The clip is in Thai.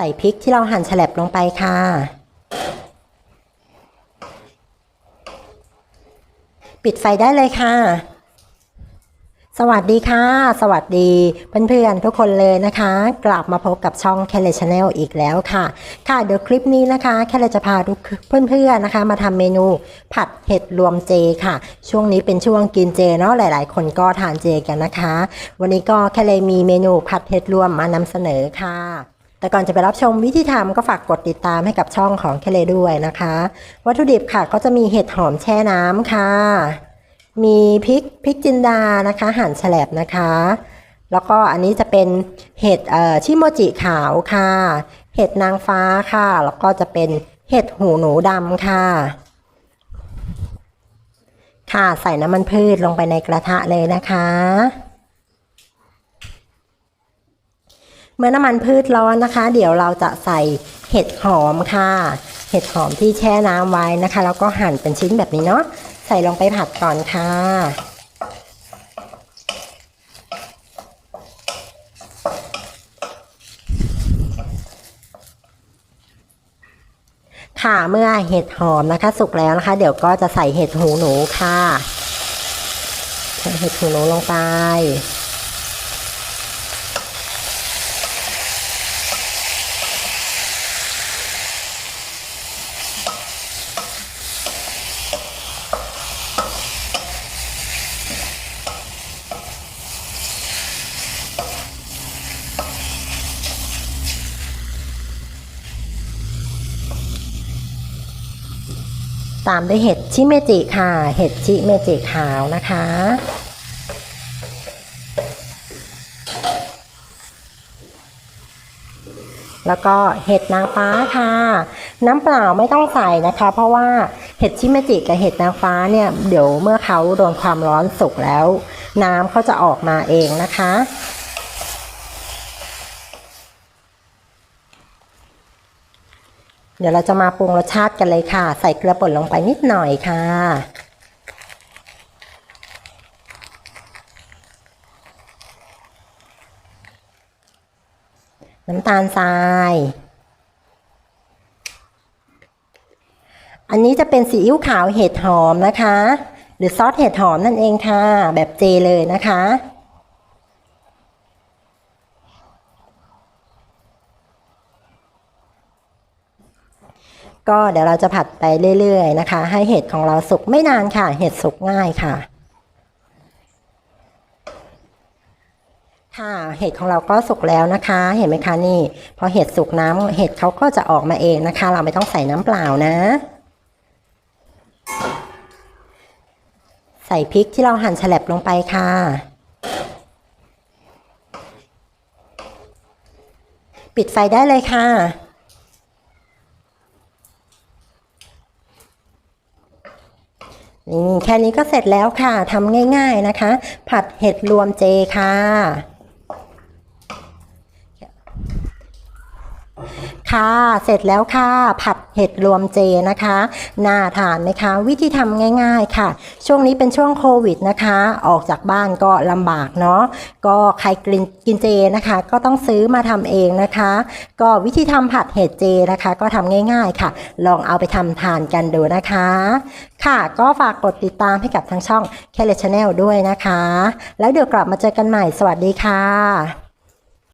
ใส่พริกที่เราหั่นแฉลบลงไปค่ะ ปิดไฟได้เลยค่ะ สวัสดีค่ะ สวัสดีเพื่อนๆทุกคนเลยนะคะ กลับมาพบกับช่องแคลชแนลอีกแล้วค่ะ ค่ะเดี๋ยวคลิปนี้นะคะแคลจะพาทุกเพื่อนๆนะคะ มาทำเมนูผัดเห็ดรวมเจค่ะ ช่วงนี้เป็นช่วงกินเจเนาะหลาย ๆ คนก็ทานเจกันนะคะ วันนี้ก็แค่เลมีเมนูผัดเห็ดรวมมานำเสนอค่ะ แต่ก่อนจะไปรับชมวิธีทำก็ฝากกดติดตามให้กับช่องของแคเลด้วยนะคะ วัตถุดิบค่ะก็จะมีเห็ดหอมแช่น้ำค่ะ มีพริกพริกจินดานะคะ หั่นแฉลบนะคะ แล้วก็อันนี้จะเป็นเห็ดเอ่อชิโมจิขาวค่ะ เห็ดนางฟ้าค่ะ แล้วก็จะเป็นเห็ดหูหนูดำค่ะ ค่ะใส่น้ำมันพืชลงไปในกระทะเลยนะคะ เมื่อน้ำมันพืชร้อนนะคะ เดี๋ยวเราจะใส่เห็ดหอมค่ะ เห็ดหอมที่แช่น้ำไว้นะคะ แล้วก็หั่นเป็นชิ้นแบบนี้เนาะใส่ลงไปผัดก่อนค่ะค่ะเมื่อเห็ดหอมนะคะ สุกแล้วนะคะ เดี๋ยวก็จะใส่เห็ดหูหนูค่ะใส่เห็ดหูหนูลงไป ตามด้วยเห็ดชิเมจิค่ะ เห็ดชิเมจิขาวนะคะ แล้วก็เห็ดนางฟ้าค่ะ น้ำเปล่าไม่ต้องใส่นะคะ เพราะว่าเห็ดชิเมจิกับเห็ดนางฟ้าเนี่ยเดี๋ยวเมื่อเขาโดนความร้อนสุกแล้ว น้ำเขาจะออกมาเองนะคะ เดี๋ยวเราจะมาปรุงรสชาติกันเลยค่ะ ใส่เกลือป่นลงไปนิดหน่อยค่ะ น้ำตาลทราย อันนี้จะเป็นซีอิ๊วขาวเห็ดหอมนะคะ หรือซอสเห็ดหอมนั่นเองค่ะ แบบเจเลยนะคะ ก็เดี๋ยวเราจะผัดไปเรื่อย ๆ นะคะ ให้เห็ดของเราสุกไม่นานค่ะ เห็ดสุกง่ายค่ะ ค่ะเห็ดของเราก็สุกแล้วนะคะ เห็นไหมคะนี่ พอเห็ดสุกน้ำเห็ดเขาก็จะออกมาเองนะคะ เราไม่ต้องใส่น้ำเปล่านะ ใส่พริกที่เราหั่นแฉลบลงไปค่ะปิดไฟได้เลยค่ะ นี่แค่นี้ก็เสร็จแล้วค่ะทำง่าย ๆนะคะ ผัดเห็ดรวมเจค่ะค่ะ เสร็จแล้วค่ะ ผัด เห็ดรวมเจนะคะน่าทานไหมคะ วิธีทำง่ายๆค่ะ ช่วงนี้เป็นช่วงโควิดนะคะ ออกจากบ้านก็ลำบากเนาะก็ใครกินกินเจนะคะ ก็ต้องซื้อมาทำเองนะคะ ก็วิธีทำผัดเห็ดเจนะคะ ก็ทำง่ายๆค่ะ ลองเอาไปทำทานกันดูนะคะ ค่ะก็ฝากกดติดตามให้กับทางช่อง k ค l ช Channel ด้วยนะคะ แล้วเดี๋ยวกลับมาเจอกันใหม่สวัสดีค่ะ